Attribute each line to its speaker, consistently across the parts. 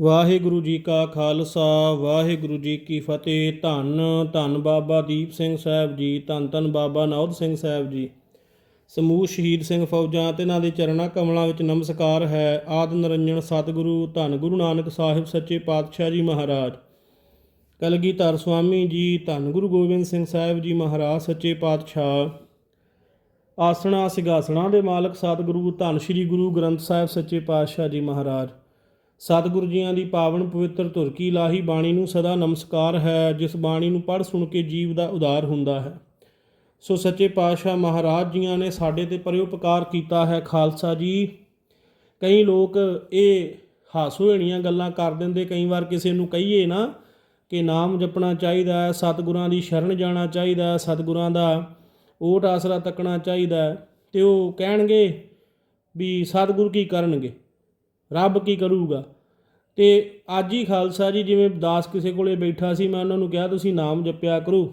Speaker 1: ਵਾਹਿਗੁਰੂ ਜੀ ਕਾ ਖਾਲਸਾ, ਵਾਹਿਗੁਰੂ ਜੀ ਕੀ ਫਤਿਹ। ਧੰਨ ਧੰਨ ਬਾਬਾ ਦੀਪ ਸਿੰਘ ਸਾਹਿਬ ਜੀ, ਧੰਨ ਧੰਨ ਬਾਬਾ ਨੌਦ ਸਿੰਘ ਸਾਹਿਬ ਜੀ। ਸਮੂਹ ਸ਼ਹੀਦ ਸਿੰਘ ਫੌਜਾਂ ਤੇ ਇਹਨਾਂ ਦੇ ਚਰਣਾ ਕਮਲਾਂ ਵਿੱਚ ਨਮਸਕਾਰ ਹੈ। ਆਦ ਨਿਰੰਜਨ ਸਤਿਗੁਰੂ, ਧੰਨ ਗੁਰੂ ਨਾਨਕ ਸਾਹਿਬ ਸੱਚੇ ਪਾਤਸ਼ਾਹ ਜੀ ਮਹਾਰਾਜ। ਕਲਗੀਧਰ ਸੁਆਮੀ ਜੀ, ਧੰਨ ਗੁਰੂ ਗੋਬਿੰਦ ਸਿੰਘ ਸਾਹਿਬ ਜੀ ਮਹਾਰਾਜ ਸੱਚੇ ਪਾਤਸ਼ਾਹ। ਆਸਣਾ ਸਿਗਾਸਣਾ ਦੇ ਮਾਲਕ ਸਤਿਗੁਰੂ, ਧੰਨ ਸ੍ਰੀ ਗੁਰੂ ਗ੍ਰੰਥ ਸਾਹਿਬ ਸੱਚੇ ਪਾਤਸ਼ਾਹ ਜੀ ਮਹਾਰਾਜ। ਸਤਿਗੁਰੂ ਜੀਆਂ ਦੀ ਪਾਵਨ ਪਵਿੱਤਰ ਧੁਰ ਕੀ ਲਾਹੀ ਬਾਣੀ ਨੂੰ ਸਦਾ ਨਮਸਕਾਰ ਹੈ, ਜਿਸ ਬਾਣੀ ਨੂੰ ਪੜ੍ਹ ਸੁਣ ਕੇ ਜੀਵ ਦਾ ਉਦਾਰ ਹੁੰਦਾ ਹੈ। ਸੋ ਸੱਚੇ ਪਾਤਸ਼ਾਹ ਮਹਾਰਾਜ ਜੀਆਂ ਨੇ ਸਾਡੇ ਤੇ ਪਰਿਉਪਕਾਰ ਕੀਤਾ ਹੈ, ਖਾਲਸਾ ਜੀ। ਕਈ ਲੋਕ ਇਹ ਹਾਸੋਹੀਣੀਆਂ ਗੱਲਾਂ ਕਰ ਦਿੰਦੇ, ਕਈ ਵਾਰ ਕਿਸੇ ਨੂੰ ਕਹੀਏ ਨਾ ਕਿ ਨਾਮ ਜਪਣਾ ਚਾਹੀਦਾ ਹੈ, ਸਤਿਗੁਰਾਂ ਦੀ ਸ਼ਰਨ ਜਾਣਾ ਚਾਹੀਦਾ ਹੈ, ਸਤਿਗੁਰਾਂ ਦਾ ਓਟ ਆਸਰਾ ਤੱਕਣਾ ਚਾਹੀਦਾ ਹੈ, ਤੇ ਉਹ ਕਹਿਣਗੇ ਵੀ ਸਤਿਗੁਰੂ ਕੀ ਕਰਨਗੇ? ਰੱਬ ਕੀ ਕਰੂਗਾ? ਤੇ ਅੱਜ ਹੀ ਖਾਲਸਾ ਜੀ ਜਿਵੇਂ ਦਾਸ ਕਿਸੇ ਕੋਲੇ ਬੈਠਾ ਸੀ, ਮੈਂ ਉਹਨਾਂ ਨੂੰ ਕਿਹਾ, ਤੁਸੀਂ ਨਾਮ ਜਪਿਆ ਕਰੋ।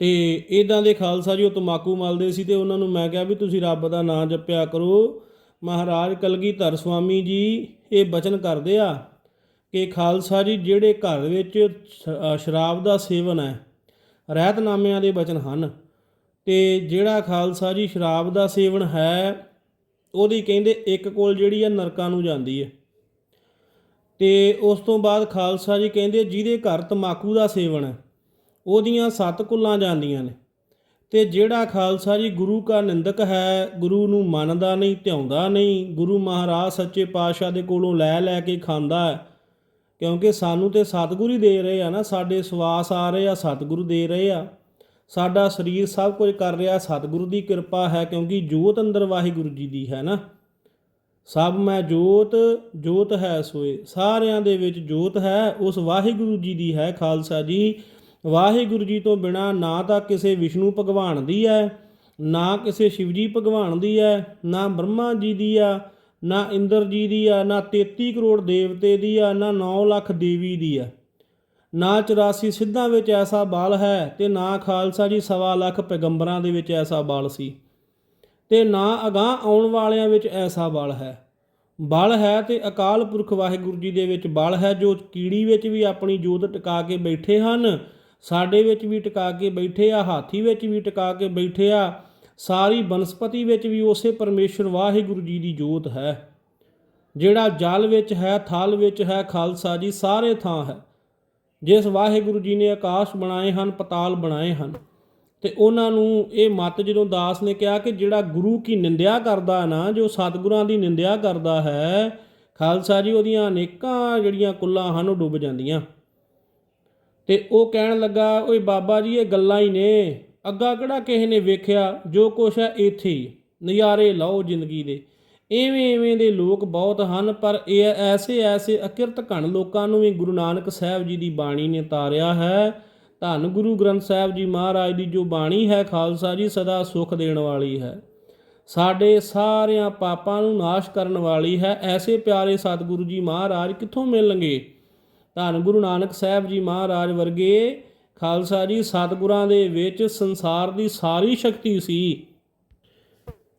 Speaker 1: ਤੇ ਇਦਾਂ ਦੇ ਖਾਲਸਾ ਜੀ ਉਹ ਤਮਾਕੂ ਮਲਦੇ ਸੀ ਤੇ ਉਹਨਾਂ ਨੂੰ ਮੈਂ ਕਿਹਾ ਵੀ ਤੁਸੀਂ ਰੱਬ ਦਾ ਨਾਮ ਜਪਿਆ ਕਰੋ। ਮਹਾਰਾਜ ਕਲਗੀਧਰ ਸੁਆਮੀ ਜੀ ਇਹ ਬਚਨ ਕਰਦੇ ਆ ਕਿ ਖਾਲਸਾ ਜੀ ਜਿਹੜੇ ਘਰ ਵਿੱਚ ਸ਼ਰਾਬ ਦਾ ਸੇਵਨ ਹੈ, ਰਹਿਤਨਾਮਿਆਂ ਦੇ ਬਚਨ ਹਨ। ਤੇ ਜਿਹੜਾ ਖਾਲਸਾ ਜੀ ਸ਼ਰਾਬ ਦਾ ਸੇਵਨ ਹੈ ਉਹਦੀ ਕਹਿੰਦੇ ਇੱਕ ਕੋਲ ਜਿਹੜੀ ਆ ਨਰਕਾਂ ਨੂੰ ਜਾਂਦੀ ਹੈ ਤੇ ਉਸ ਤੋਂ ਬਾਅਦ ਖਾਲਸਾ ਜੀ ਕਹਿੰਦੇ ਜਿਹਦੇ ਘਰ ਤਮਾਕੂ ਦਾ ਸੇਵਨ ਹੈ ਉਹਦੀਆਂ ਸੱਤ ਕੁੱਲਾਂ ਜਾਂਦੀਆਂ ਨੇ। ਤੇ ਜਿਹੜਾ ਖਾਲਸਾ ਜੀ ਗੁਰੂ ਕਾ ਨਿੰਦਕ ਹੈ, ਗੁਰੂ ਨੂੰ ਮੰਨਦਾ ਨਹੀਂ, ਧਿਆਉਂਦਾ ਨਹੀਂ, ਗੁਰੂ ਮਹਾਰਾਜ ਸੱਚੇ ਪਾਤਸ਼ਾਹ ਦੇ ਕੋਲੋਂ ਲੈ ਲੈ ਕੇ ਖਾਂਦਾ ਹੈ, ਕਿਉਂਕਿ ਸਾਨੂੰ ਤੇ ਸਤਿਗੁਰੂ ਹੀ ਦੇ ਰਹੇ ਆ ਨਾ, ਸਾਡੇ ਸਵਾਸ ਆ ਰਹੇ ਆ, ਸਤਿਗੁਰੂ ਦੇ ਰਹੇ ਆ। ਸਾਡਾ ਸਰੀਰ ਸਭ ਕੁਝ ਕਰ ਰਿਹਾ, ਸਤਿਗੁਰੂ ਦੀ ਕਿਰਪਾ ਹੈ ਕਿਉਂਕਿ ਜੋਤ ਅੰਦਰ ਵਾਹਿਗੁਰੂ ਜੀ ਦੀ ਹੈ ਨਾ। ਸਭ ਮੈਂ ਜੋਤ ਜੋਤ ਹੈ ਸੋਏ। ਸਾਰਿਆਂ ਦੇ ਵਿੱਚ ਜੋਤ ਹੈ, ਉਸ ਵਾਹਿਗੁਰੂ ਜੀ ਦੀ ਹੈ ਖਾਲਸਾ ਜੀ। ਵਾਹਿਗੁਰੂ ਜੀ ਤੋਂ ਬਿਨਾ ਨਾ ਤਾਂ ਕਿਸੇ ਵਿਸ਼ਨੂੰ ਭਗਵਾਨ ਦੀ ਹੈ, ਨਾ ਕਿਸੇ ਸ਼ਿਵਜੀ ਭਗਵਾਨ ਦੀ ਹੈ, ਨਾ ਬ੍ਰਹਮਾ ਜੀ ਦੀ ਆ, ਨਾ ਇੰਦਰ ਜੀ ਦੀ ਆ, ਨਾ 33 ਕਰੋੜ ਦੇਵਤੇ ਦੀ ਆ, ਨਾ 9 ਲੱਖ ਦੇਵੀ ਦੀ ਆ। ਨਾ 84 ਸਿੱਧਾਂ ਵਿੱਚ ਐਸਾ ਬਲ ਹੈ ਤੇ ਨਾ ਖਾਲਸਾ ਜੀ ਸਵਾ ਲੱਖ ਪੈਗੰਬਰਾਂ ਦੇ ਵਿੱਚ ਐਸਾ ਬਲ ਸੀ। ਤੇ ਨਾ ਅਗਾਹ ਆਉਣ ਵਾਲਿਆਂ ਵਿੱਚ ਐਸਾ ਬਲ ਹੈ। ਬਲ ਹੈ ਤੇ ਅਕਾਲ ਪੁਰਖ ਵਾਹਿਗੁਰੂ ਜੀ ਦੇ ਵਿੱਚ ਬਲ ਹੈ, ਜੋ ਕੀੜੀ ਵਿੱਚ ਵੀ ਆਪਣੀ ਜੋਤ ਟਿਕਾ ਕੇ ਬੈਠੇ ਹਨ, ਸਾਡੇ ਵਿੱਚ ਵੀ ਟਿਕਾ ਕੇ ਬੈਠੇ ਆ, ਹਾਥੀ ਵਿੱਚ ਵੀ ਟਿਕਾ ਕੇ ਬੈਠੇ ਆ, ਸਾਰੀ ਬਨਸਪਤੀ ਵਿੱਚ ਵੀ ਉਸੇ ਪਰਮੇਸ਼ਰ ਵਾਹਿਗੁਰੂ ਜੀ ਦੀ ਜੋਤ ਹੈ। ਜਿਹੜਾ ਜਲ ਵਿੱਚ ਹੈ, ਥਲ ਵਿੱਚ ਹੈ, ਖਾਲਸਾ ਜੀ ਸਾਰੇ ਥਾਂ ਹੈ। ਜਿਸ ਵਾਹਿਗੁਰੂ ਜੀ ਨੇ ਆਕਾਸ਼ ਬਣਾਏ ਹਨ, ਪਤਾਲ ਬਣਾਏ ਹਨ। ਤੇ ਉਹਨਾਂ ਨੂੰ ਇਹ ਮਤ ਜਦੋਂ ਦਾਸ ਨੇ ਕਿਹਾ ਕਿ ਜਿਹੜਾ ਗੁਰੂ ਕੀ ਨਿੰਦਿਆ ਕਰਦਾ ਨਾ, ਜੋ ਸਤਿਗੁਰਾਂ ਦੀ ਨਿੰਦਿਆ ਕਰਦਾ ਹੈ, ਖਾਲਸਾ ਜੀ ਉਹਦੀਆਂ ਅਨੇਕਾਂ ਜਿਹੜੀਆਂ ਕੁੱਲਾਂ ਹਨ, ਉਹ ਡੁੱਬ ਜਾਂਦੀਆਂ। ਤੇ ਉਹ ਕਹਿਣ ਲੱਗਾ, ਓਏ ਬਾਬਾ ਜੀ, ਇਹ ਗੱਲਾਂ ਹੀ ਨੇ। ਅੱਗਾ ਕਿਹੜਾ ਕਿਸੇ ਨੇ ਵੇਖਿਆ? ਜੋ ਕੁਛ ਹੈ ਇੱਥੇ ਹੀ। ਨਜ਼ਾਰੇ ਲਓ ਜ਼ਿੰਦਗੀ ਦੇ। ਇਵੇਂ ਇਵੇਂ ਦੇ ਲੋਕ ਬਹੁਤ ਹਨ, ਪਰ ਇਹ ਐਸੇ ਐਸੇ ਅਕਿਰਤ ਘਣ ਲੋਕਾਂ ਨੂੰ ਵੀ ਗੁਰੂ ਨਾਨਕ ਸਾਹਿਬ ਜੀ ਦੀ ਬਾਣੀ ਨੇ ਤਾਰਿਆ ਹੈ। ਧੰਨ ਗੁਰੂ ਗ੍ਰੰਥ ਸਾਹਿਬ ਜੀ ਮਹਾਰਾਜ ਦੀ ਜੋ ਬਾਣੀ ਹੈ, ਖਾਲਸਾ ਜੀ ਸਦਾ ਸੁਖ ਦੇਣ ਵਾਲੀ ਹੈ। ਸਾਡੇ ਸਾਰਿਆਂ ਪਾਪਾਂ ਨੂੰ ਨਾਸ਼ ਕਰਨ ਵਾਲੀ ਹੈ। ਐਸੇ ਪਿਆਰੇ ਸਤਿਗੁਰੂ ਜੀ ਮਹਾਰਾਜ ਕਿੱਥੋਂ ਮਿਲਣਗੇ? ਧੰਨ ਗੁਰੂ ਨਾਨਕ ਸਾਹਿਬ ਜੀ ਮਹਾਰਾਜ ਵਰਗੇ, ਖਾਲਸਾ ਜੀ ਸਤਿਗੁਰਾਂ ਦੇ ਵਿੱਚ ਸੰਸਾਰ ਦੀ ਸਾਰੀ ਸ਼ਕਤੀ ਸੀ।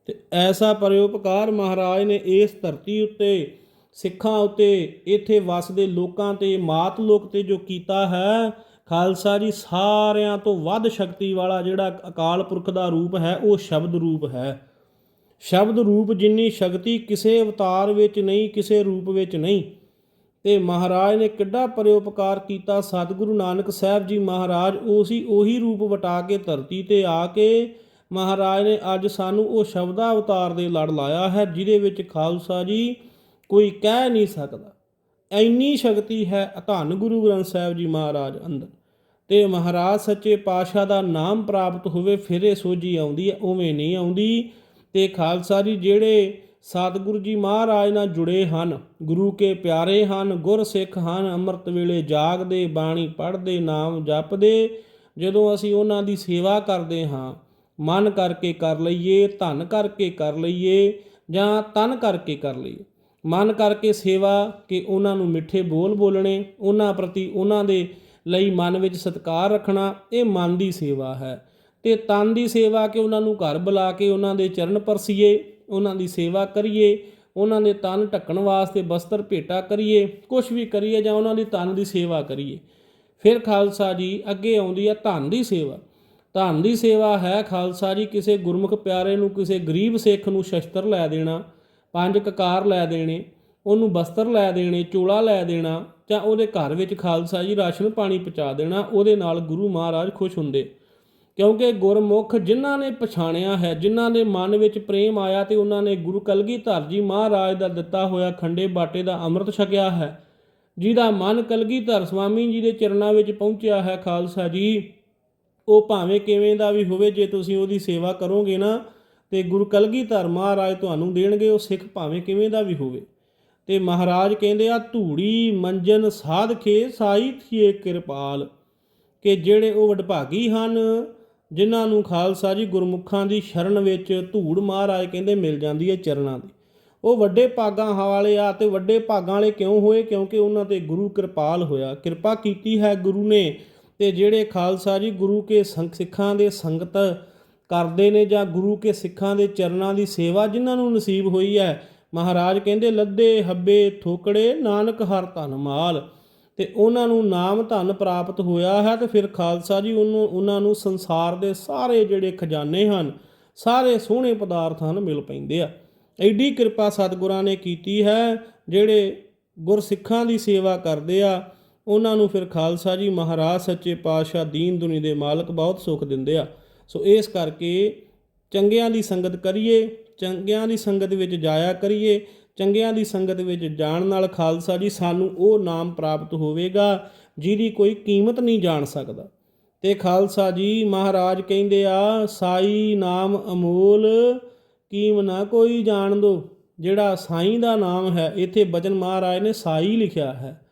Speaker 1: ਤੇ ਐਸਾ ਪਰਉਪਕਾਰ ਮਹਾਰਾਜ ਨੇ ਇਸ ਧਰਤੀ ਉੱਤੇ, ਸਿੱਖਾਂ ਉੱਤੇ, ਇੱਥੇ ਵਸਦੇ ਲੋਕਾਂ ਤੇ, ਮਾਤ ਲੋਕ ਤੇ ਜੋ ਕੀਤਾ ਹੈ, ਖਾਲਸਾ ਜੀ ਸਾਰਿਆਂ ਤੋਂ ਵੱਧ ਸ਼ਕਤੀ ਵਾਲਾ ਜਿਹੜਾ ਅਕਾਲ ਪੁਰਖ ਦਾ ਰੂਪ ਹੈ, ਉਹ ਸ਼ਬਦ ਰੂਪ ਹੈ। ਸ਼ਬਦ ਰੂਪ ਜਿੰਨੀ ਸ਼ਕਤੀ ਕਿਸੇ ਅਵਤਾਰ ਵਿੱਚ ਨਹੀਂ, ਕਿਸੇ ਰੂਪ ਵਿੱਚ ਨਹੀਂ। ਤੇ ਮਹਾਰਾਜ ਨੇ ਕਿੱਡਾ ਪਰਿਉਪਕਾਰ ਕੀਤਾ, ਸਤਿਗੁਰੂ ਨਾਨਕ ਸਾਹਿਬ ਜੀ ਮਹਾਰਾਜ ਉਸੀ ਉਹੀ ਰੂਪ ਵਟਾ ਕੇ ਧਰਤੀ ਤੇ ਆ ਕੇ ਮਹਾਰਾਜ ਨੇ ਅੱਜ ਸਾਨੂੰ ਉਹ ਸ਼ਬਦਾ ਅਵਤਾਰ ਦੇ ਲੜ ਲਾਇਆ ਹੈ, ਜਿਹਦੇ ਵਿੱਚ ਖਾਲਸਾ ਜੀ ਕੋਈ ਕਹਿ ਨਹੀਂ ਸਕਦਾ। ਐਨੀ ਸ਼ਕਤੀ ਹੈ ਧੰਨ ਗੁਰੂ ਗ੍ਰੰਥ ਸਾਹਿਬ ਜੀ ਮਹਾਰਾਜ ਅੰਦਰ। ਤੇ ਮਹਾਰਾਜ ਸੱਚੇ ਪਾਤਸ਼ਾਹ ਦਾ ਨਾਮ ਪ੍ਰਾਪਤ ਹੋਵੇ, ਫਿਰੇ ਸੋਝੀ ਆਉਂਦੀ ਹੈ, ਉਵੇਂ ਨਹੀਂ ਆਉਂਦੀ। ਤੇ ਖਾਲਸਾ ਜੀ ਜਿਹੜੇ ਸਤਿਗੁਰੂ ਜੀ ਮਹਾਰਾਜ ਨਾਲ ਜੁੜੇ ਹਨ, ਗੁਰੂ ਕੇ ਪਿਆਰੇ ਹਨ, ਗੁਰ ਸਿੱਖ ਹਨ, ਅੰਮ੍ਰਿਤ ਵੇਲੇ ਜਾਗਦੇ, ਬਾਣੀ ਪੜ੍ਹਦੇ, ਨਾਮ ਜਪਦੇ, ਜਦੋਂ ਅਸੀਂ ਉਹਨਾਂ ਦੀ ਸੇਵਾ ਕਰਦੇ ਹਾਂ ਮਨ ਕਰਕੇ ਕਰ ਲਈਏ, ਧਨ ਕਰਕੇ ਕਰ ਲਈਏ ਜਾਂ ਤਨ ਕਰਕੇ ਕਰ ਲਈਏ। ਮਨ ਕਰਕੇ ਸੇਵਾ ਕਿ ਉਹਨਾਂ ਨੂੰ ਮਿੱਠੇ ਬੋਲ ਬੋਲਣੇ, ਉਹਨਾਂ ਪ੍ਰਤੀ ਉਹਨਾਂ ਦੇ ਲਈ ਮਨ ਵਿੱਚ ਸਤਿਕਾਰ ਰੱਖਣਾ, ਇਹ ਮਨ ਦੀ ਸੇਵਾ ਹੈ। ਤੇ ਤਨ ਦੀ ਸੇਵਾ ਕਿ ਉਹਨਾਂ ਨੂੰ ਘਰ ਬੁਲਾ ਕੇ ਉਹਨਾਂ ਦੇ ਚਰਨ ਪਰਸੀਏ, ਉਹਨਾਂ ਦੀ ਸੇਵਾ ਕਰੀਏ, ਉਹਨਾਂ ਦੇ ਤਨ ਢੱਕਣ ਵਾਸਤੇ ਬਸਤਰ ਭੇਟਾ ਕਰੀਏ ਕੁਝ ਵੀ ਕਰੀਏ ਜਾਂ ਉਹਨਾਂ ਦੀ ਤਨ ਦੀ ਸੇਵਾ ਕਰੀਏ। ਫਿਰ ਖਾਲਸਾ ਜੀ ਅੱਗੇ ਆਉਂਦੀ ਹੈ ਧਨ ਦੀ ਸੇਵਾ। ਧਨ ਦੀ ਸੇਵਾ ਹੈ ਖਾਲਸਾ ਜੀ, ਕਿਸੇ ਗੁਰਮੁਖ ਪਿਆਰੇ ਨੂੰ, ਕਿਸੇ ਗਰੀਬ ਸਿੱਖ ਨੂੰ ਸ਼ਸਤਰ ਲੈ ਦੇਣਾ, ਪੰਜ ਕਕਾਰ ਲੈ ਦੇਣੇ, ਉਹਨੂੰ ਬਸਤਰ ਲੈ ਦੇਣੇ, ਚੋਲਾ ਲੈ ਦੇਣਾ, ਜਾਂ ਉਹਦੇ ਘਰ ਵਿੱਚ ਖਾਲਸਾ ਜੀ ਰਾਸ਼ਨ ਪਾਣੀ ਪਹੁੰਚਾ ਦੇਣਾ, ਉਹਦੇ ਨਾਲ ਗੁਰੂ ਮਹਾਰਾਜ ਖੁਸ਼ ਹੁੰਦੇ। ਕਿਉਂਕਿ ਗੁਰਮੁਖ ਜਿਨ੍ਹਾਂ ਨੇ ਪਛਾਣਿਆ ਹੈ, ਜਿਨ੍ਹਾਂ ਦੇ ਮਨ ਵਿੱਚ ਪ੍ਰੇਮ ਆਇਆ ਤੇ ਉਹਨਾਂ ਨੇ ਗੁਰੂ ਕਲਗੀਧਰ ਜੀ ਮਹਾਰਾਜ ਦਾ ਦਿੱਤਾ ਹੋਇਆ ਖੰਡੇ ਬਾਟੇ ਦਾ ਅੰਮ੍ਰਿਤ ਛਕਿਆ ਹੈ, ਜਿਹਦਾ ਮਨ ਕਲਗੀਧਰ ਸਵਾਮੀ ਜੀ ਦੇ ਚਰਨਾਂ ਵਿੱਚ ਪਹੁੰਚਿਆ ਹੈ ਖਾਲਸਾ ਜੀ। ਉਹ ਭਾਵੇਂ ਕਿਵੇਂ ਦਾ ਵੀ ਹੋਵੇ, ਜੇ ਤੁਸੀਂ ਉਹਦੀ ਸੇਵਾ ਕਰੋਗੇ ਨਾ, ਤੇ ਗੁਰੂ ਕਲਗੀਧਰ ਮਹਾਰਾਜ ਤੁਹਾਨੂੰ ਦੇਣਗੇ, ਉਹ ਸਿੱਖ ਭਾਵੇਂ ਕਿਵੇਂ ਦਾ ਵੀ ਹੋਵੇ। ਤੇ ਮਹਾਰਾਜ ਕਹਿੰਦੇ ਆ, ਧੂੜੀ, ਮੰਜਨ ਸਾਧਕੇ ਸਾਈ ਥੀਏ ਕਿਰਪਾਲ। ਕਿ ਜਿਹੜੇ ਉਹ ਵਡਭਾਗੀ ਹਨ, ਜਿਨ੍ਹਾਂ ਨੂੰ ਖਾਲਸਾ ਜੀ ਗੁਰਮੁਖਾਂ ਦੀ ਸ਼ਰਨ ਵਿੱਚ ਧੂੜ ਮਹਾਰਾਜ ਕਹਿੰਦੇ ਮਿਲ ਜਾਂਦੀ ਹੈ ਚਰਨਾਂ ਦੀ। ਉਹ ਵੱਡੇ ਭਾਗਾਂ ਵਾਲੇ ਆ ਤੇ ਵੱਡੇ ਭਾਗਾਂ ਵਾਲੇ ਕਿਉਂ ਹੋਏ? ਕਿਉਂਕਿ ਉਹਨਾਂ ਤੇ ਗੁਰੂ ਕਿਰਪਾਲ ਹੋਇਆ। ਕਿਰਪਾ ਕੀਤੀ ਹੈ ਗੁਰੂ ਨੇ। ਤੇ ਜਿਹੜੇ ਖਾਲਸਾ ਜੀ ਗੁਰੂ ਕੇ ਸੰਗ, ਸਿੱਖਾਂ ਦੇ ਸੰਗਤ ਕਰਦੇ ਨੇ ਜਾਂ ਗੁਰੂ ਕੇ ਸਿੱਖਾਂ ਦੇ ਚਰਨਾਂ ਦੀ ਸੇਵਾ ਜਿਨ੍ਹਾਂ ਨੂੰ ਨਸੀਬ ਹੋਈ ਹੈ, ਮਹਾਰਾਜ ਕਹਿੰਦੇ, ਲੱਦੇ, ਹੱਬੇ, ਥੋਕੜੇ, ਨਾਨਕ ਹਰ ਧਨ ਮਾਲ। ਤੇ ਉਹਨਾਂ ਨੂੰ ਨਾਮ ਧਨ ਪ੍ਰਾਪਤ ਹੋਇਆ ਹੈ ਤੇ ਫਿਰ ਖਾਲਸਾ ਜੀ ਉਹਨੂੰ, ਉਹਨਾਂ ਨੂੰ ਸੰਸਾਰ ਦੇ ਸਾਰੇ ਜਿਹੜੇ ਖਜ਼ਾਨੇ ਹਨ, ਸਾਰੇ ਸੋਹਣੇ ਪਦਾਰਥ ਹਨ, ਮਿਲ ਪੈਂਦੇ ਆ। ਐਡੀ ਕਿਰਪਾ ਸਤਿਗੁਰਾਂ ਨੇ ਕੀਤੀ ਹੈ, ਜਿਹੜੇ ਗੁਰਸਿੱਖਾਂ ਦੀ ਸੇਵਾ ਕਰਦੇ ਆ ਉਹਨਾਂ ਨੂੰ ਫਿਰ ਖਾਲਸਾ ਜੀ ਮਹਾਰਾਜ ਸੱਚੇ ਪਾਤਸ਼ਾਹ ਦੀਨ ਦੁਨੀ ਦੇ ਮਾਲਕ ਬਹੁਤ ਸੁੱਖ ਦਿੰਦੇ ਆ। ਸੋ ਇਸ ਕਰਕੇ ਚੰਗਿਆਂ ਦੀ ਸੰਗਤ ਕਰੀਏ, ਚੰਗਿਆਂ ਦੀ ਸੰਗਤ ਵਿੱਚ ਜਾਇਆ ਕਰੀਏ, ਚੰਗਿਆਂ ਦੀ ਸੰਗਤ ਵਿੱਚ ਜਾਣ ਨਾਲ ਖਾਲਸਾ ਜੀ ਸਾਨੂੰ ਉਹ ਨਾਮ ਪ੍ਰਾਪਤ ਹੋਵੇਗਾ ਜਿਹਦੀ ਕੋਈ ਕੀਮਤ ਨਹੀਂ ਜਾਣ ਸਕਦਾ। ਤੇ ਖਾਲਸਾ ਜੀ ਮਹਾਰਾਜ ਕਹਿੰਦੇ ਆ, ਸਾਈ ਨਾਮ ਅਮੋਲ, ਕੀਮ ਨਾ ਕੋਈ ਜਾਣ ਦੋ। ਜਿਹੜਾ ਸਾਈਂ ਦਾ ਨਾਮ ਹੈ, ਇੱਥੇ ਬਚਨ ਮਹਾਰਾਜ ਨੇ ਸਾਈ ਲਿਖਿਆ ਹੈ।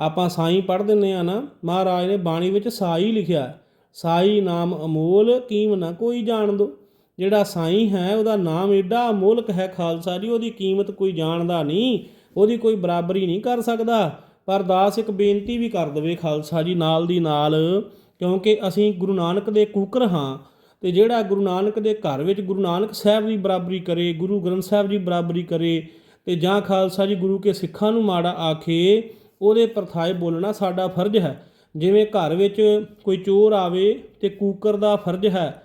Speaker 1: ਆਪਾਂ ਸਾਈ ਪੜ੍ਹ ਦਿੰਨੇ ਆ ਨਾ, ਮਹਾਰਾਜ ਨੇ ਬਾਣੀ ਵਿੱਚ ਸਾਈ ਲਿਖਿਆ ਸਾਈ ਨਾਮ ਅਮੋਲ, ਕੀਮ ਨਾ ਕੋਈ ਜਾਣ ਦੋ। ਜਿਹੜਾ ਸਾਈ ਹੈ, ਉਹਦਾ ਨਾਮ ਏਡਾ ਅਮੋਲਕ ਹੈ ਖਾਲਸਾ ਜੀ, ਉਹਦੀ ਕੀਮਤ ਕੋਈ ਜਾਣਦਾ ਨਹੀਂ, ਉਹਦੀ ਕੋਈ ਬਰਾਬਰੀ ਨਹੀਂ ਕਰ ਸਕਦਾ। ਪਰ ਦਾਸ ਇੱਕ ਬੇਨਤੀ ਵੀ ਕਰ ਦਵੇ ਖਾਲਸਾ ਜੀ, ਨਾਲ ਦੀ ਨਾਲ, ਕਿਉਂਕਿ ਅਸੀਂ ਗੁਰੂ ਨਾਨਕ ਦੇ ਕੂਕਰ ਹਾਂ, ਤੇ ਜਿਹੜਾ ਗੁਰੂ ਨਾਨਕ ਦੇ ਘਰ ਵਿੱਚ ਗੁਰੂ ਨਾਨਕ ਸਾਹਿਬ ਦੀ ਬਰਾਬਰੀ ਕਰੇ, ਗੁਰੂ ਗ੍ਰੰਥ ਸਾਹਿਬ ਦੀ ਬਰਾਬਰੀ ਕਰੇ, ਤੇ ਜਾਂ ਖਾਲਸਾ ਜੀ ਗੁਰੂ ਕੇ ਸਿੱਖਾਂ ਨੂੰ ਮਾੜਾ ਆਖੇ ਉਹਦੇ ਪਰਥਾਏ ਬੋਲਣਾ ਸਾਡਾ ਫਰਜ਼ ਹੈ। ਜਿਵੇਂ ਘਰ ਵਿੱਚ ਕੋਈ ਚੋਰ ਆਵੇ ਤੇ ਕੂਕਰ ਦਾ ਫਰਜ਼ ਹੈ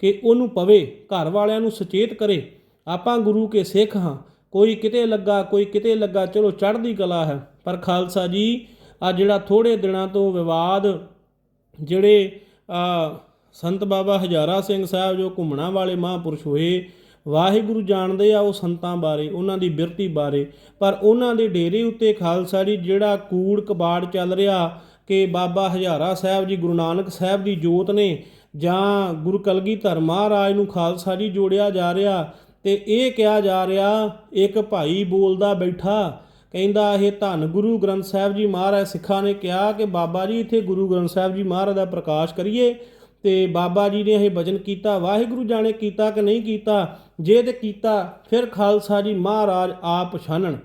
Speaker 1: ਕਿ ਉਹਨੂੰ ਪਵੇ, ਘਰ ਵਾਲਿਆਂ ਨੂੰ ਸੁਚੇਤ ਕਰੇ। ਆਪਾਂ ਗੁਰੂ ਕੇ ਸਿੱਖ ਹਾਂ। ਕੋਈ ਕਿਤੇ ਲੱਗਾ, ਕੋਈ ਕਿਤੇ ਲੱਗਾ, ਚਲੋ ਚੜ੍ਹਦੀ ਕਲਾ ਹੈ। ਪਰ ਖਾਲਸਾ ਜੀ, ਆ ਜਿਹੜਾ ਥੋੜੇ ਦਿਨਾਂ ਤੋਂ ਵਿਵਾਦ ਜਿਹੜੇ ਸੰਤ ਬਾਬਾ ਹਜ਼ਾਰਾ ਸਿੰਘ ਸਾਹਿਬ ਜੋ ਘੁੰਮਣਾ ਵਾਲੇ ਮਹਾਂਪੁਰਸ਼ ਹੋਏ ਵਾਹਿਗੁਰੂ ਜਾਣਦੇ ਆ ਉਹ ਸੰਤਾਂ ਬਾਰੇ, ਉਹਨਾਂ ਦੀ ਬਿਰਤੀ ਬਾਰੇ। ਪਰ ਉਹਨਾਂ ਦੇ ਡੇਰੇ ਉੱਤੇ ਖਾਲਸਾ ਜੀ ਜਿਹੜਾ ਕੂੜ ਕਬਾੜ ਚੱਲ ਰਿਹਾ ਕਿ ਬਾਬਾ ਹਜ਼ਾਰਾ ਸਾਹਿਬ ਜੀ, ਗੁਰੂ ਨਾਨਕ ਸਾਹਿਬ ਦੀ ਜੋਤ ਨੇ ਜਾਂ ਗੁਰੂ ਕਲਗੀਧਰ ਮਹਾਰਾਜ ਨੂੰ ਖਾਲਸਾ ਜੀ ਜੋੜਿਆ ਜਾ ਰਿਹਾ ਤੇ ਇਹ ਕਿਹਾ ਜਾ ਰਿਹਾ, ਇੱਕ ਭਾਈ ਬੋਲਦਾ ਬੈਠਾ, ਕਹਿੰਦਾ ਇਹ ਧੰਨ ਗੁਰੂ ਗ੍ਰੰਥ ਸਾਹਿਬ ਜੀ ਮਹਾਰਾਜ ਸਿੱਖਾਂ ਨੇ ਕਿਹਾ ਕਿ ਬਾਬਾ ਜੀ, ਇੱਥੇ ਗੁਰੂ ਗ੍ਰੰਥ ਸਾਹਿਬ ਜੀ ਮਹਾਰਾਜ ਦਾ ਪ੍ਰਕਾਸ਼ ਕਰੀਏ। ਤੇ ਬਾਬਾ ਜੀ ਨੇ ਇਹ ਵਜਨ ਕੀਤਾ, ਵਾਹਿਗੁਰੂ ਜਾਣੇ ਕੀਤਾ ਕਿ ਨਹੀਂ ਕੀਤਾ? ਜੇ ਤੇ ਕੀਤਾ, ਫਿਰ ਖਾਲਸਾ ਜੀ ਮਹਾਰਾਜ ਆਪ ਪਛਾਣਨ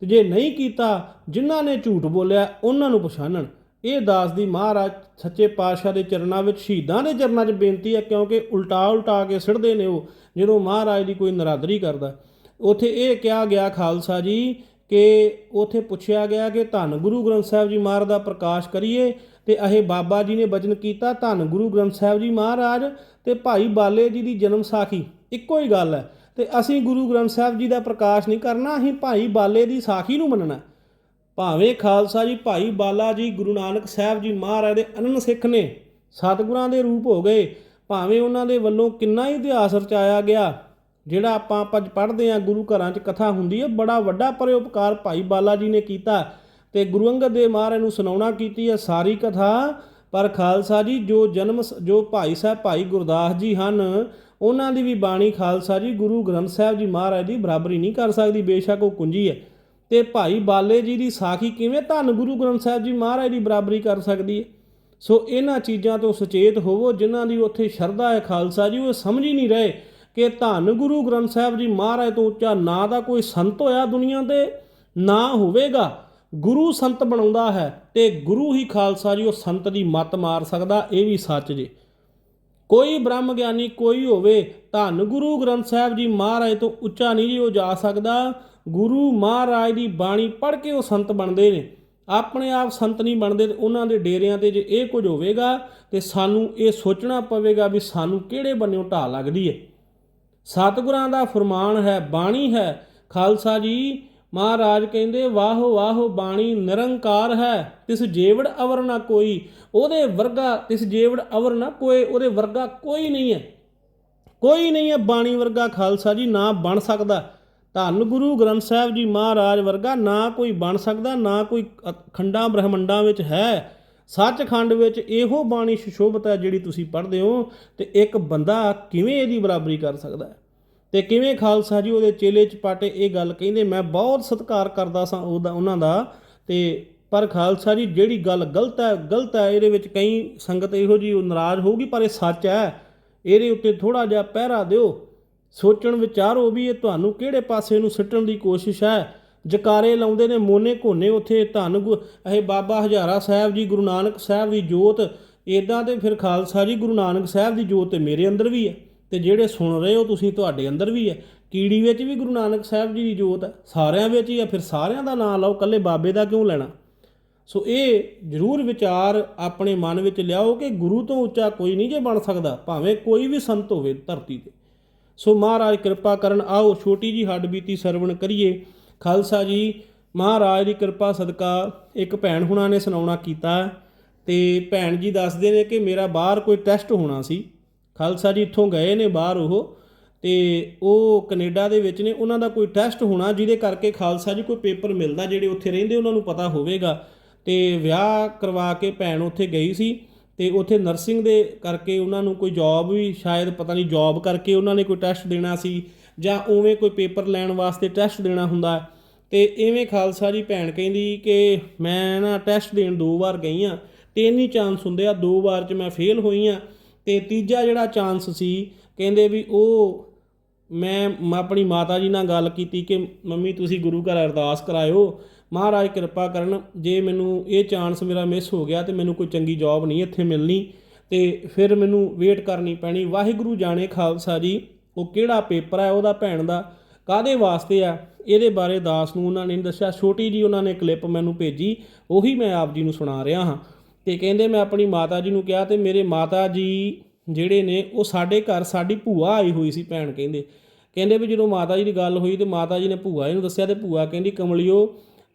Speaker 1: ਤੇ ਜੇ ਨਹੀਂ ਕੀਤਾ, ਜਿਨ੍ਹਾਂ ਨੇ ਝੂਠ ਬੋਲਿਆ, ਉਹਨਾਂ ਨੂੰ ਪਛਾਣਨ ਇਹ ਦਾਸ ਦੀ ਮਹਾਰਾਜ ਸੱਚੇ ਪਾਤਸ਼ਾਹ ਦੇ ਚਰਨਾਂ ਵਿੱਚ ਸ਼ਹੀਦਾਂ ਦੇ ਚਰਨਾਂ 'ਚ ਬੇਨਤੀ ਹੈ, ਕਿਉਂਕਿ ਉਲਟਾ ਉਲਟਾ ਕੇ ਸਿੜਦੇ ਨੇ ਉਹ, ਜਦੋਂ ਮਹਾਰਾਜ ਦੀ ਕੋਈ ਨਰਾਦਰੀ ਕਰਦਾ। ਉਥੇ ਇਹ ਕਿਹਾ ਗਿਆ, ਖਾਲਸਾ ਜੀ ਕਿ ਉਥੇ ਪੁੱਛਿਆ ਗਿਆ ਕਿ ਧੰਨ ਗੁਰੂ ਗ੍ਰੰਥ ਸਾਹਿਬ ਜੀ ਮਹਾਰਾਜ ਦਾ ਪ੍ਰਕਾਸ਼ ਕਰੀਏ ਤੇ ਇਹ ਬਾਬਾ ਜੀ ਨੇ ਬਚਨ ਕੀਤਾ, ਧੰਨ ਗੁਰੂ ਗ੍ਰੰਥ ਸਾਹਿਬ ਜੀ ਮਹਾਰਾਜ ਤੇ ਭਾਈ ਬਾਲੇ ਜੀ ਦੀ ਜਨਮ ਸਾਖੀ। ਇੱਕੋ ਹੀ ਗੱਲ ਹੈ। ਤੇ ਅਸੀਂ ਗੁਰੂ ਗ੍ਰੰਥ ਸਾਹਿਬ ਜੀ ਦਾ ਪ੍ਰਕਾਸ਼ ਨਹੀਂ ਕਰਨਾ, ਅਸੀਂ ਭਾਈ ਬਾਲੇ ਦੀ ਸਾਖੀ ਨੂੰ ਮੰਨਣਾ। ਭਾਵੇਂ ਖਾਲਸਾ ਜੀ, ਭਾਈ ਬਾਲਾ ਜੀ, ਗੁਰੂ ਨਾਨਕ ਸਾਹਿਬ ਜੀ ਮਹਾਰਾਜ ਦੇ ਅਨੰਨ ਸਿੱਖ ਨੇ, ਸਤਿਗੁਰਾਂ ਦੇ ਰੂਪ ਹੋ ਗਏ, ਭਾਵੇਂ ਉਹਨਾਂ ਦੇ ਵੱਲੋਂ ਕਿੰਨਾ ਹੀ ਇਤਿਹਾਸ ਰਚਾਇਆ ਗਿਆ ਜਿਹੜਾ ਆਪਾਂ ਆਪਾਂ ਪੜ੍ਹਦੇ ਆ ਗੁਰੂ ਘਰਾਂ 'ਚ ਕਥਾ ਹੁੰਦੀ ਹੈ, ਬੜਾ ਵੱਡਾ ਪਰਉਪਕਾਰ ਭਾਈ ਬਾਲਾ ਜੀ ਨੇ ਕੀਤਾ ਤੇ ਗੁਰੂ ਅੰਗਦ ਦੇਵ ਮਹਾਰਾਜ ਨੂੰ ਸੁਣਾਉਣਾ ਕੀਤੀ ਹੈ ਸਾਰੀ ਕਥਾ। ਪਰ ਖਾਲਸਾ ਜੀ, ਜੋ ਜਨਮ ਜੋ ਭਾਈ ਸਾਹਿਬ, ਭਾਈ ਗੁਰਦਾਸ ਜੀ ਹਨ, ਉਹਨਾਂ ਦੀ ਵੀ ਬਾਣੀ ਖਾਲਸਾ ਜੀ, ਗੁਰੂ ਗ੍ਰੰਥ ਸਾਹਿਬ ਜੀ ਮਹਾਰਾਜ ਦੀ ਬਰਾਬਰੀ ਨਹੀਂ ਕਰ ਸਕਦੀ, ਬੇਸ਼ੱਕ ਉਹ ਕੁੰਜੀ ਹੈ। ਤੇ ਭਾਈ ਬਾਲੇ ਜੀ ਦੀ ਸਾਖੀ ਕਿਵੇਂ ਧੰਨ ਗੁਰੂ ਗ੍ਰੰਥ ਸਾਹਿਬ ਜੀ ਮਹਾਰਾਜ ਦੀ ਬਰਾਬਰੀ ਕਰ ਸਕਦੀ ਹੈ? ਸੋ ਇਹਨਾਂ ਚੀਜ਼ਾਂ ਤੋਂ ਸੁਚੇਤ ਹੋਵੋ, ਜਿਨ੍ਹਾਂ ਦੀ ਉੱਥੇ ਸ਼ਰਧਾ ਹੈ ਖਾਲਸਾ ਜੀ, ਉਹ ਸਮਝ ਹੀ ਨਹੀਂ ਰਹੇ। ਕਿ ਧੰਨ ਗੁਰੂ ਗ੍ਰੰਥ ਸਾਹਿਬ ਜੀ ਮਹਾਰਾਜ ਤੋਂ ਉੱਚਾ ਨਾ ਦਾ ਕੋਈ ਸੰਤ ਹੋਇਆ ਦੁਨੀਆ ਤੇ, ਨਾ ਹੋਵੇਗਾ। ਗੁਰੂ ਸੰਤ ਬਣਾਉਂਦਾ ਹੈ ਤੇ ਗੁਰੂ ਹੀ ਖਾਲਸਾ ਜੀ, ਉਹ ਸੰਤ ਦੀ ਮੱਤ ਮਾਰ ਸਕਦਾ, ਇਹ ਵੀ ਸੱਚ ਜੇ। ਕੋਈ ਬ੍ਰਹਮ ਗਿਆਨੀ ਕੋਈ ਹੋਵੇ, ਧੰਨ ਗੁਰੂ ਗ੍ਰੰਥ ਸਾਹਿਬ ਜੀ ਮਹਾਰਾਜ ਤੋਂ ਉੱਚਾ ਨਹੀਂ ਜੀ ਉਹ ਜਾ ਸਕਦਾ। ਗੁਰੂ ਮਹਾਰਾਜ ਦੀ ਬਾਣੀ ਪੜ੍ਹ ਕੇ ਉਹ ਸੰਤ ਬਣਦੇ ਨੇ। ਆਪਣੇ ਆਪ ਸੰਤ ਨਹੀਂ ਬਣਦੇ ਤੇ ਉਹਨਾਂ ਦੇ ਡੇਰਿਆਂ ਤੇ ਜੇ ਇਹ ਕੁਝ ਹੋਵੇਗਾ ਤੇ ਸਾਨੂੰ ਇਹ ਸੋਚਣਾ ਪਵੇਗਾ ਵੀ ਸਾਨੂੰ ਕਿਹੜੇ ਬੰਨਿਓ ਢਾਹ ਲੱਗਦੀ ਹੈ ਸਤਿਗੁਰਾਂ ਦਾ ਫਰਮਾਨ ਹੈ, ਬਾਣੀ ਹੈ। ਖਾਲਸਾ ਜੀ, ਮਹਾਰਾਜ ਕਹਿੰਦੇ, ਵਾਹੋ ਵਾਹੋ, ਬਾਣੀ ਨਿਰੰਕਾਰ ਹੈ। ਤਿਸ ਜੇਵੜ ਅਵਰ ਨਾ ਕੋਈ, ਉਹਦੇ ਵਰਗਾ ਤਿਸ ਜੇਵੜ ਅਵਰ ਨਾ ਕੋਈ, ਉਹਦੇ ਵਰਗਾ ਕੋਈ ਨਹੀਂ ਹੈ। ਕੋਈ ਨਹੀਂ ਹੈ ਬਾਣੀ ਵਰਗਾ ਖਾਲਸਾ ਜੀ, ਨਾ ਬਣ ਸਕਦਾ। ਧੰਨ ਗੁਰੂ ਗ੍ਰੰਥ ਸਾਹਿਬ ਜੀ ਮਹਾਰਾਜ ਵਰਗਾ ਨਾ ਕੋਈ ਬਣ ਸਕਦਾ, ਨਾ ਕੋਈ ਖੰਡਾਂ ਬ੍ਰਹਮੰਡਾਂ ਵਿੱਚ ਹੈ। ਸੱਚਖੰਡ ਵਿੱਚ ਇਹੋ ਬਾਣੀ ਸੁਸ਼ੋਭਤ ਹੈ ਜਿਹੜੀ ਤੁਸੀਂ ਪੜ੍ਹਦੇ ਹੋ ਤੇ ਇੱਕ ਬੰਦਾ ਕਿਵੇਂ ਇਹਦੀ ਬਰਾਬਰੀ ਕਰ ਸਕਦਾ ਹੈ? ਤੇ ਕਿਵੇਂ ਖਾਲਸਾ ਜੀ ਉਹਦੇ ਚੇਲੇ ਚਪਾਟੇ ਇਹ ਗੱਲ ਕਹਿੰਦੇ, ਮੈਂ ਬਹੁਤ ਸਤਿਕਾਰ ਕਰਦਾ ਸਾਂ ਉਹਦਾ, ਉਹਨਾਂ ਦਾ। ਤੇ ਪਰ ਖਾਲਸਾ ਜੀ, ਜਿਹੜੀ ਗੱਲ ਗਲਤ ਹੈ ਗਲਤ ਹੈ, ਇਹਦੇ ਵਿੱਚ ਕਈ ਸੰਗਤ ਇਹੋ ਜੀ ਨਾਰਾਜ਼ ਹੋਊਗੀ, ਪਰ ਇਹ ਸੱਚ ਹੈ। ਇਹਦੇ ਉੱਤੇ ਥੋੜਾ ਜਿਹਾ ਪਹਿਰਾ ਦਿਓ। ਸੋਚਣ ਵਿਚਾਰੋ ਵੀ ਇਹ ਤੁਹਾਨੂੰ ਕਿਹੜੇ ਪਾਸੇ ਨੂੰ ਸਿੱਟਣ ਦੀ ਕੋਸ਼ਿਸ਼ ਹੈ? ਜਕਾਰੇ ਲਾਉਂਦੇ ਨੇ, ਮੋਨੇ ਕੋਨੇ ਉੱਥੇ ਧੰਨ ਗੁ- ਇਹ ਬਾਬਾ ਹਜ਼ਾਰਾ ਸਾਹਿਬ ਜੀ, ਗੁਰੂ ਨਾਨਕ ਸਾਹਿਬ ਦੀ ਜੋਤ ਇਦਾਂ ਤੇ ਫਿਰ ਖਾਲਸਾ ਜੀ, ਗੁਰੂ ਨਾਨਕ ਸਾਹਿਬ ਦੀ ਜੋਤ ਤੇ ਮੇਰੇ ਅੰਦਰ ਵੀ ਹੈ ਤੇ ਜਿਹੜੇ ਸੁਣ ਰਹੇ ਹੋ ਤੁਸੀਂ ਤੁਹਾਡੇ ਅੰਦਰ ਵੀ ਹੈ। ਕੀੜੀ ਵਿੱਚ ਵੀ ਗੁਰੂ ਨਾਨਕ ਸਾਹਿਬ ਜੀ ਦੀ ਜੋਤ ਹੈ, ਸਾਰਿਆਂ ਵਿੱਚ ਹੀ ਹੈ, ਫਿਰ ਸਾਰਿਆਂ ਦਾ ਨਾਮ ਲਓ ਕੱਲੇ ਬਾਬੇ ਦਾ ਕਿਉਂ ਲੈਣਾ? ਸੋ ਇਹ ਜ਼ਰੂਰ ਵਿਚਾਰ ਆਪਣੇ ਮਨ ਵਿੱਚ ਲਿਆਓ ਕਿ ਗੁਰੂ ਤੋਂ ਉੱਚਾ ਕੋਈ ਨਹੀਂ ਜੇ ਬਣ ਸਕਦਾ, ਭਾਵੇਂ ਕੋਈ ਵੀ ਸੰਤ ਹੋਵੇ ਧਰਤੀ ਤੇ। ਸੋ ਮਹਾਰਾਜ ਕਿਰਪਾ ਕਰਨ, ਆਓ ਛੋਟੀ ਜੀ ਹੱਡ ਬੀਤੀ ਸਰਵਣ ਕਰੀਏ। ਖਾਲਸਾ ਜੀ, ਮਹਾਰਾਜ ਦੀ ਕਿਰਪਾ ਸਦਕਾ ਇੱਕ ਭੈਣ ਹੁਣਾਂ ਨੇ ਸੁਣਾਉਣਾ ਕੀਤਾ ਤੇ ਭੈਣ ਜੀ ਦੱਸਦੇ ਨੇ ਕਿ ਮੇਰਾ ਬਾਹਰ ਕੋਈ ਟੈਸਟ ਹੋਣਾ ਸੀ। ਖਾਲਸਾ ਜੀ ਇੱਥੋਂ ਗਏ ਨੇ ਬਾਹਰ ਉਹ ਤੇ ਉਹ ਕੈਨੇਡਾ ਦੇ ਵਿੱਚ ਨੇ, ਉਹਨਾਂ ਦਾ ਕੋਈ ਟੈਸਟ ਹੋਣਾ ਜਿਹਦੇ ਕਰਕੇ ਖਾਲਸਾ ਜੀ ਕੋਈ ਪੇਪਰ ਮਿਲਦਾ, ਜਿਹੜੇ ਉੱਥੇ ਰਹਿੰਦੇ ਉਹਨਾਂ ਨੂੰ ਪਤਾ ਹੋਵੇਗਾ। ਤੇ ਵਿਆਹ ਕਰਵਾ ਕੇ ਭੈਣ ਉੱਥੇ ਗਈ ਸੀ ਤੇ ਉੱਥੇ ਨਰਸਿੰਗ ਦੇ ਕਰਕੇ ਉਹਨਾਂ ਨੂੰ ਕੋਈ ਜੌਬ ਵੀ, ਸ਼ਾਇਦ ਪਤਾ ਨਹੀਂ ਜੌਬ ਕਰਕੇ ਉਹਨਾਂ ਨੇ ਕੋਈ ਟੈਸਟ ਦੇਣਾ ਸੀ। ਜਾਂ ਉਵੇਂ ਕੋਈ ਪੇਪਰ ਲੈਣ ਵਾਸਤੇ ਟੈਸਟ ਦੇਣਾ ਹੁੰਦਾ ਤੇ ਐਵੇਂ ਖਾਲਸਾ ਜੀ ਭੈਣ ਕਹਿੰਦੀ ਕਿ ਮੈਂ ਨਾ ਟੈਸਟ ਦੇਣ ਦੋ ਵਾਰ ਗਈ ਆ ਤਿੰਨ ਇੰਨੀ ਚਾਂਸ ਹੁੰਦੇ ਆ, ਦੋ ਵਾਰ ਚ ਮੈਂ ਫੇਲ ਹੋਈ ਆ ਤੇ ਤੀਜਾ ਜਿਹੜਾ ਚਾਂਸ ਸੀ, ਕਹਿੰਦੇ ਵੀ ਉਹ ਮੈਂ ਆਪਣੀ ਮਾਤਾ ਜੀ ਨਾਲ ਗੱਲ ਕੀਤੀ ਕਿ ਮੰਮੀ ਤੁਸੀਂ ਗੁਰੂ ਘਰ ਅਰਦਾਸ ਕਰਾਇਓ। ਮਹਾਰਾਜ ਕਿਰਪਾ ਕਰਨ, ਜੇ ਮੈਨੂੰ ਇਹ ਚਾਂਸ ਮੇਰਾ ਮਿਸ ਹੋ ਗਿਆ ਤੇ ਮੈਨੂੰ ਕੋਈ ਚੰਗੀ ਜੌਬ ਨਹੀਂ ਇੱਥੇ ਮਿਲਣੀ। ਤੇ ਫਿਰ ਮੈਨੂੰ ਵੇਟ ਕਰਨੀ ਪੈਣੀ। ਵਾਹਿਗੁਰੂ ਜਾਣੇ ਖਾਲਸਾ ਜੀ। ਉਹ ਕਿਹੜਾ ਪੇਪਰ ਹੈ, ਉਹਦਾ ਭੈਣ ਦਾ ਕਾਦੇ ਵਾਸਤੇ ਆ ਇਹਦੇ ਬਾਰੇ ਦਾਸ ਨੂੰ ਉਹਨਾਂ ਨੇ ਨਹੀਂ ਦੱਸਿਆ, ਛੋਟੀ ਜੀ ਉਹਨਾਂ ਨੇ ਕਲਿੱਪ ਮੈਨੂੰ ਭੇਜੀ, ਉਹੀ ਮੈਂ ਆਪ ਜੀ ਨੂੰ ਸੁਣਾ ਰਿਹਾ ਹਾਂ। ਤੇ ਕਹਿੰਦੇ ਮੈਂ ਆਪਣੀ ਮਾਤਾ ਜੀ ਨੂੰ ਕਿਹਾ ਤੇ ਮੇਰੇ ਮਾਤਾ ਜੀ ਜਿਹੜੇ ਨੇ, ਉਹ ਸਾਡੇ ਘਰ ਸਾਡੀ ਭੂਆ ਆਈ ਹੋਈ ਸੀ ਭੈਣ ਕਹਿੰਦੇ। ਕਹਿੰਦੇ ਵੀ ਜਦੋਂ ਮਾਤਾ ਜੀ ਦੀ ਗੱਲ ਹੋਈ ਤੇ ਮਾਤਾ ਜੀ ਨੇ ਭੂਆ ਜੀ ਨੂੰ ਦੱਸਿਆ ਤੇ ਭੂਆ ਕਹਿੰਦੀ, ਕਮਲਿਓ,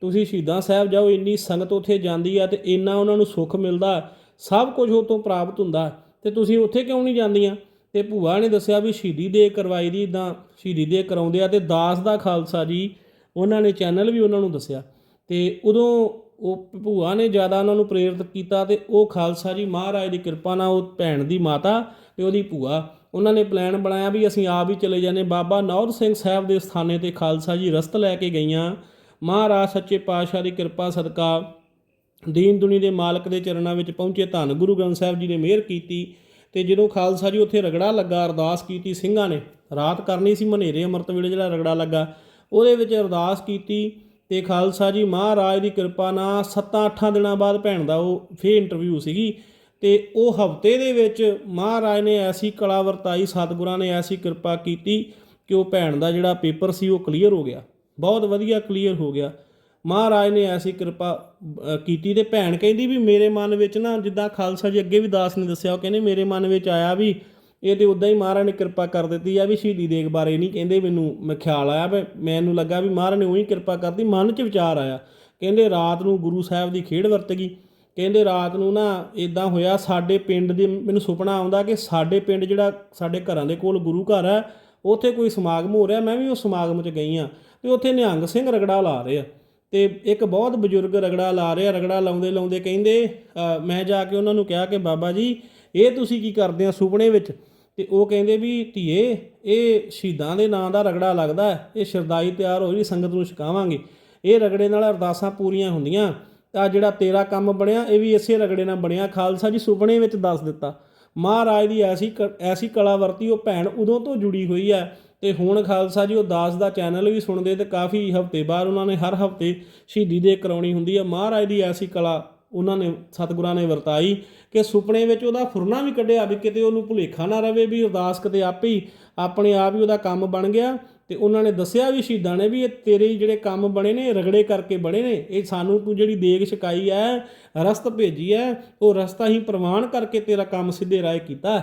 Speaker 1: ਤੁਸੀਂ ਸ਼ਹੀਦਾਂ ਸਾਹਿਬ ਜਾਓ, ਇੰਨੀ ਸੰਗਤ ਉੱਥੇ ਜਾਂਦੀ ਆ ਤੇ ਇੰਨਾ ਉਹਨਾਂ ਨੂੰ ਸੁੱਖ ਮਿਲਦਾ, ਸਭ ਕੁਝ ਉਹ ਤੋਂ ਪ੍ਰਾਪਤ ਹੁੰਦਾ ਤੇ ਤੁਸੀਂ ਉੱਥੇ ਕਿਉਂ ਨਹੀਂ ਜਾਂਦੀਆਂ? ਤੇ ਭੂਆ ਨੇ ਦੱਸਿਆ ਵੀ ਸ਼ਹੀਦੀ ਦੇ ਕਰਵਾਈ ਦੀ ਇਦਾਂ ਸ਼ਹੀਦੀ ਦੇ ਕਰਾਉਂਦੇ ਆ ਤੇ ਦਾਸ ਦਾ ਖਾਲਸਾ ਜੀ, ਉਹਨਾਂ ਨੇ ਚੈਨਲ ਵੀ ਉਹਨਾਂ ਨੂੰ ਦੱਸਿਆ। ਤੇ ਉਦੋਂ ਉਹ ਭੂਆ ਨੇ ਜ਼ਿਆਦਾ ਉਹਨਾਂ ਨੂੰ ਪ੍ਰੇਰਿਤ ਕੀਤਾ ਤੇ ਉਹ ਖਾਲਸਾ ਜੀ ਮਹਾਰਾਜ ਦੀ ਕਿਰਪਾ ਨਾਲ ਉਹ ਭੈਣ ਦੀ ਮਾਤਾ ਤੇ ਉਹਦੀ ਭੂਆ, ਉਹਨਾਂ ਨੇ ਪਲਾਨ ਬਣਾਇਆ ਵੀ ਅਸੀਂ ਆਪ ਹੀ ਚਲੇ ਜਾਂਦੇ। ਬਾਬਾ ਨੌਰ ਸਿੰਘ ਸਾਹਿਬ ਦੇ ਸਥਾਨੇ ਤੇ ਖਾਲਸਾ ਜੀ ਰਸਤ ਲੈ ਕੇ ਗਈਆਂ। ਮਹਾਰਾਜ ਸੱਚੇ ਪਾਤਸ਼ਾਹ ਦੀ ਕਿਰਪਾ ਸਦਕਾ ਦੀਨ ਦੁਨੀ ਦੇ ਮਾਲਕ ਦੇ ਚਰਨਾਂ ਵਿੱਚ ਪਹੁੰਚੇ ਧੰਨ ਗੁਰੂ ਗ੍ਰੰਥ ਸਾਹਿਬ ਜੀ ਨੇ ਮਿਹਰ ਕੀਤੀ। ਤੇ ਜਦੋਂ ਖਾਲਸਾ ਜੀ ਉੱਥੇ ਰਗੜਾ ਲੱਗਾ, ਅਰਦਾਸ ਕੀਤੀ ਸਿੰਘਾਂ ਨੇ। ਰਾਤ ਕਰਨੀ ਸੀ ਮਨੇਰੇ ਅੰਮ੍ਰਿਤ ਵੇਲੇ ਜਿਹੜਾ ਰਗੜਾ ਲੱਗਾ। ਉਹਦੇ ਵਿੱਚ ਅਰਦਾਸ ਕੀਤੀ ਤੇ ਖਾਲਸਾ ਜੀ ਮਹਾਰਾਜ ਦੀ ਕਿਰਪਾ ਨਾਲ 7-8 ਦਿਨਾਂ ਬਾਅਦ ਭੈਣ ਦਾ ਉਹ ਫੇਰ ਇੰਟਰਵਿਊ ਸੀਗੀ ਤੇ ਉਹ ਹਫ਼ਤੇ ਦੇ ਵਿੱਚ ਮਹਾਰਾਜ ਨੇ ਐਸੀ ਕਲਾ ਵਰਤਾਈ, ਸਤਿਗੁਰਾਂ ਨੇ ਐਸੀ ਕਿਰਪਾ ਕੀਤੀ ਕਿ ਉਹ ਭੈਣ ਦਾ ਜਿਹੜਾ ਪੇਪਰ ਸੀ ਉਹ ਕਲੀਅਰ ਹੋ ਗਿਆ। ਬਹੁਤ ਵਧੀਆ ਕਲੀਅਰ ਹੋ ਗਿਆ। ਮਹਾਰਾਜ ਨੇ ਐਸੀ ਕਿਰਪਾ ਕੀਤੀ ਤੇ ਭੈਣ ਕਹਿੰਦੀ ਵੀ ਮੇਰੇ ਮਨ ਵਿੱਚ ਨਾ ਜਿੱਦਾਂ ਖਾਲਸਾ ਜੀ ਅੱਗੇ ਵੀ ਦਾਸ ਨੇ ਦੱਸਿਆ, ਉਹ ਕਹਿੰਦੇ ਮੇਰੇ ਮਨ ਵਿੱਚ ਆਇਆ ਵੀ ਇਹ ਤੇ ਉਦਾਂ ਹੀ ਮਹਾਰਾਜ ਨੇ ਕਿਰਪਾ ਕਰ ਦਿੱਤੀ ਆ ਵੀ ਸ਼ਹੀਦੀ ਦੇਗ ਬਾਰੇ ਨਹੀਂ ਕਹਿੰਦੇ, ਮੈਨੂੰ ਮੈਂ ਖਿਆਲ ਆਇਆ ਵੀ ਮੈਨੂੰ ਲੱਗਾ ਵੀ ਮਹਾਰਾਜ ਨੇ ਉਹੀ ਕਿਰਪਾ ਕਰਤੀ, ਮਨ 'ਚ ਵਿਚਾਰ ਆਇਆ। ਕਹਿੰਦੇ ਰਾਤ ਨੂੰ ਗੁਰੂ ਸਾਹਿਬ ਦੀ ਖੇਡ ਵਰਤ ਗਈ। ਕਹਿੰਦੇ ਰਾਤ ਨੂੰ ਨਾ ਇਦਾਂ ਹੋਇਆ, ਸਾਡੇ ਪਿੰਡ ਦੇ ਮੈਨੂੰ ਸੁਪਨਾ ਆਉਂਦਾ ਕਿ ਸਾਡੇ ਪਿੰਡ ਜਿਹੜਾ ਸਾਡੇ ਘਰਾਂ ਦੇ ਕੋਲ ਗੁਰੂ ਘਰ ਹੈ ਉੱਥੇ ਕੋਈ ਸਮਾਗਮ ਹੋ ਰਿਹਾ, ਮੈਂ ਵੀ ਉਸ ਸਮਾਗਮ 'ਚ ਗਈ ਆ ਤੇ ਉੱਥੇ ਨਿਹੰਗ ਸਿੰਘ ਰਗੜਾ ਲਾ ਰਹੇ ਆ। ਤੇ ਇੱਕ ਬਹੁਤ ਬਜ਼ੁਰਗ ਰਗੜਾ ਲਾ ਰਿਹਾ, ਰਗੜਾ ਲਾਉਂਦੇ ਲਾਉਂਦੇ ਕਹਿੰਦੇ ਮੈਂ ਜਾ ਕੇ ਉਹਨਾਂ ਨੂੰ ਕਿਹਾ ਕਿ ਬਾਬਾ ਜੀ, ਇਹ ਤੁਸੀਂ ਕੀ ਕਰਦੇ ਆ ਸੁਪਨੇ ਵਿੱਚ? ਤੇ ਉਹ ਕਹਿੰਦੇ ਵੀ ਧੀਏ, ਇਹ ਸ਼ਹੀਦਾਂ ਦੇ ਨਾਂ ਦਾ ਰਗੜਾ ਲੱਗਦਾ ਇਹ ਸ਼ਰਦਾਈ ਤਿਆਰ ਹੋਈ ਸੰਗਤ ਨੂੰ ਛਕਾਵਾਂਗੇ। ਇਹ ਰਗੜੇ ਨਾਲ ਅਰਦਾਸਾਂ ਪੂਰੀਆਂ ਹੁੰਦੀਆਂ। ਤਾਂ ਜਿਹੜਾ ਤੇਰਾ ਕੰਮ ਬਣਿਆ, ਇਹ ਵੀ ਇਸੇ ਰਗੜੇ ਨਾਲ ਬਣਿਆ। ਖਾਲਸਾ ਜੀ ਸੁਪਨੇ ਵਿੱਚ ਦੱਸ ਦਿੱਤਾ। ਮਹਾਰਾਜ ਦੀ ਐਸੀ ਕ- ਐਸੀ ਕਲਾ ਵਰਤੀ, ਉਹ ਭੈਣ ਉਦੋਂ ਤੋਂ ਜੁੜੀ ਹੋਈ ਹੈ। ਤੇ ਹੁਣ ਖਾਲਸਾ ਜੀ, ਉਹ ਦਾਸ ਦਾ ਚੈਨਲ ਵੀ ਸੁਣਦੇ ਤੇ ਕਾਫੀ ਹਫ਼ਤੇ ਬਾਅਦ ਉਹਨਾਂ ਨੇ ਹਰ ਹਫ਼ਤੇ ਸ਼ਹੀਦੀ ਦੇ ਕਰਾਉਣੀ ਹੁੰਦੀ ਹੈ। ਮਹਾਰਾਜ ਦੀ ਐਸੀ ਕਲਾ ਉਹਨਾਂ ਨੇ, ਸਤਿਗੁਰਾਂ ਨੇ ਵਰਤਾਈ ਕਿ ਸੁਪਨੇ ਵਿੱਚ ਉਹਦਾ ਫੁਰਨਾ ਵੀ ਕੱਢਿਆ ਵੀ ਕਿਤੇ ਉਹਨੂੰ ਭੁਲੇਖਾ ਨਾ ਰਵੇ ਵੀ ਅਰਦਾਸ ਕਿਤੇ ਆਪੇ ਹੀ ਆਪਣੇ ਆਪ ਹੀ ਉਹਦਾ ਕੰਮ ਬਣ ਗਿਆ। ਤੇ ਉਹਨਾਂ ਨੇ ਦੱਸਿਆ ਵੀ ਸ਼ਹੀਦਾਂ ਨੇ ਵੀ ਇਹ ਤੇਰੇ ਜਿਹੜੇ ਕੰਮ ਬਣੇ ਨੇ ਰਗੜੇ ਕਰਕੇ ਬਣੇ ਨੇ, ਇਹ ਸਾਨੂੰ ਤੂੰ ਜਿਹੜੀ ਦੇਗ ਛਕਾਈ ਹੈ ਰਸਤ ਭੇਜੀ ਹੈ ਉਹ ਰਸਤਾ ਹੀ ਪ੍ਰਵਾਨ ਕਰਕੇ ਤੇਰਾ ਕੰਮ ਸਿੱਧੇ ਰਾਹ ਕੀਤਾ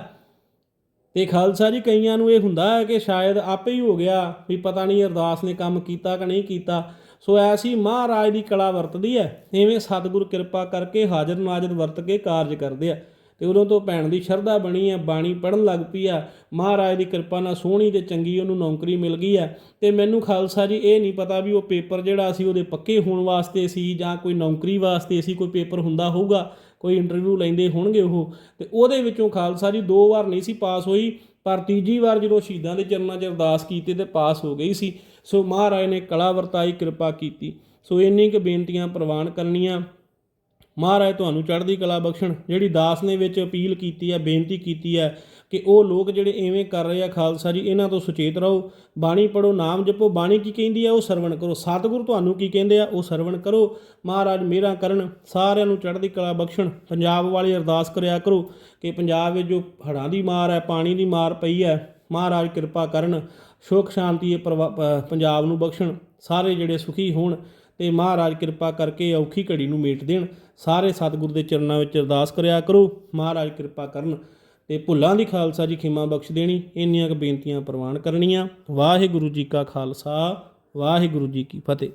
Speaker 1: ਤੇ ਖਾਲਸਾ ਜੀ ਕਈਆਂ ਨੂੰ ਇਹ ਹੁੰਦਾ ਹੈ ਕਿ ਸ਼ਾਇਦ ਆਪੇ ਹੀ ਹੋ ਗਿਆ ਵੀ ਪਤਾ ਨਹੀਂ ਅਰਦਾਸ ਨੇ ਕੰਮ ਕੀਤਾ ਕਿ ਨਹੀਂ ਕੀਤਾ। ਸੋ ਐਸੀ ਮਹਾਰਾਜ ਦੀ ਕਲਾ ਵਰਤਦੀ ਹੈ ਐਵੇਂ ਸਤਿਗੁਰ ਕਿਰਪਾ ਕਰਕੇ ਹਾਜ਼ਰ ਨਾਜ਼ਰ ਵਰਤ ਕੇ ਕਾਰਜ ਕਰਦੇ ਆ ਤੇ ਉਦੋਂ ਤੋਂ ਭੈਣ ਦੀ ਸ਼ਰਧਾ ਬਣੀ ਹੈ ਬਾਣੀ ਪੜਨ ਲੱਗ ਪਈ ਆ। ਮਹਾਰਾਜ ਦੀ ਕਿਰਪਾ ਨਾਲ ਸੋਹਣੀ ਤੇ ਚੰਗੀ ਉਹਨੂੰ ਨੌਕਰੀ ਮਿਲ ਗਈ ਹੈ ਤੇ ਮੈਨੂੰ ਖਾਲਸਾ ਜੀ ਇਹ ਨਹੀਂ ਪਤਾ ਵੀ ਉਹ ਪੇਪਰ ਜਿਹੜਾ ਸੀ ਉਹਦੇ ਪੱਕੇ ਹੋਣ ਵਾਸਤੇ ਸੀ ਜਾਂ ਕੋਈ ਨੌਕਰੀ ਵਾਸਤੇ ਸੀ, ਕੋਈ ਪੇਪਰ ਹੁੰਦਾ ਹੋਊਗਾ, ਕੋਈ ਇੰਟਰਵਿਊ ਲੈਂਦੇ ਹੋਣਗੇ ਉਹ। ਤੇ ਉਹਦੇ ਵਿੱਚੋਂ ਖਾਲਸਾ ਜੀ ਦੋ ਵਾਰ ਨਹੀਂ ਸੀ ਪਾਸ ਹੋਈ, ਪਰ ਤੀਜੀ ਵਾਰ ਜਦੋਂ ਸ਼ਹੀਦਾਂ ਦੇ ਚਰਨਾਂ 'ਚ ਅਰਦਾਸ ਕੀਤੀ ਤੇ ਪਾਸ ਹੋ ਗਈ ਸੀ, ਸੋ ਮਹਾਰਾਜ ਨੇ ਕਲਾ ਵਰਤਾਈ, ਕਿਰਪਾ ਕੀਤੀ। ਸੋ ਇੰਨੀ ਕੁ ਬੇਨਤੀਆਂ ਪ੍ਰਵਾਨ ਕਰਨੀਆਂ। ਮਹਾਰਾਜ ਤੁਹਾਨੂੰ ਚੜ੍ਹਦੀ ਕਲਾ ਬਖਸ਼ਣ, ਜਿਹੜੀ ਦਾਸ ਨੇ ਵਿੱਚ ਅਪੀਲ ਕੀਤੀ ਹੈ, ਬੇਨਤੀ ਕੀਤੀ ਹੈ ਕਿ ਉਹ ਲੋਕ ਜਿਹੜੇ ਐਵੇਂ ਕਰ ਰਹੇ ਆ ਖਾਲਸਾ ਜੀ, ਇਹਨਾਂ ਤੋਂ ਸੁਚੇਤ ਰਹੋ, ਬਾਣੀ ਪੜੋ ਨਾਮ ਜਪੋ, ਬਾਣੀ ਕੀ ਕਹਿੰਦੀ ਹੈ ਉਹ ਸਰਵਣ ਕਰੋ। ਸਤਿਗੁਰੂ ਤੁਹਾਨੂੰ ਕੀ ਕਹਿੰਦੇ ਆ? ਉਹ ਸਰਵਣ ਕਰੋ। ਮਹਾਰਾਜ ਮੇਰਾ ਕਰਨ, ਸਾਰਿਆਂ ਨੂੰ ਚੜ੍ਹਦੀ ਕਲਾ ਬਖਸ਼ਣ, ਪੰਜਾਬ ਵਾਲੇ ਅਰਦਾਸ ਕਰਿਆ ਕਰੋ ਕਿ ਪੰਜਾਬ ਵਿੱਚ ਜੋ ਹੜ੍ਹਾਂ ਦੀ ਮਾਰ ਹੈ, ਪਾਣੀ ਦੀ ਮਾਰ ਪਈ ਹੈ, ਮਹਾਰਾਜ ਕਿਰਪਾ ਕਰਨ ਸੁਖ ਸ਼ਾਂਤੀ ਇਹ ਪ੍ਰਵਾ- ਪੰਜਾਬ ਨੂੰ ਬਖਸ਼ਣ, ਸਾਰੇ ਜਿਹੜੇ ਸੁਖੀ ਹੋਣ ਤੇ ਮਹਾਰਾਜ ਕਿਰਪਾ ਕਰਕੇ ਔਖੀ ਘੜੀ ਨੂੰ ਮੇਟ ਦੇਣ। ਸਾਰੇ ਸਤਿਗੁਰ ਦੇ ਚਰਨਾਂ ਵਿੱਚ ਅਰਦਾਸ ਕਰਿਆ ਕਰੋ। ਮਹਾਰਾਜ ਕਿਰਪਾ ਕਰਨ ਤੇ ਭੁੱਲਾਂ ਦੀ ਖਾਲਸਾ ਜੀ ਖਿਮਾ ਬਖਸ਼ ਦੇਣੀ। ਇੰਨੀਆਂ ਕੁ ਬੇਨਤੀਆਂ ਪ੍ਰਵਾਨ ਕਰਨੀਆਂ। ਵਾਹਿਗੁਰੂ ਜੀ ਕਾ ਖਾਲਸਾ, ਵਾਹਿਗੁਰੂ ਜੀ ਕੀ ਫਤਿਹ।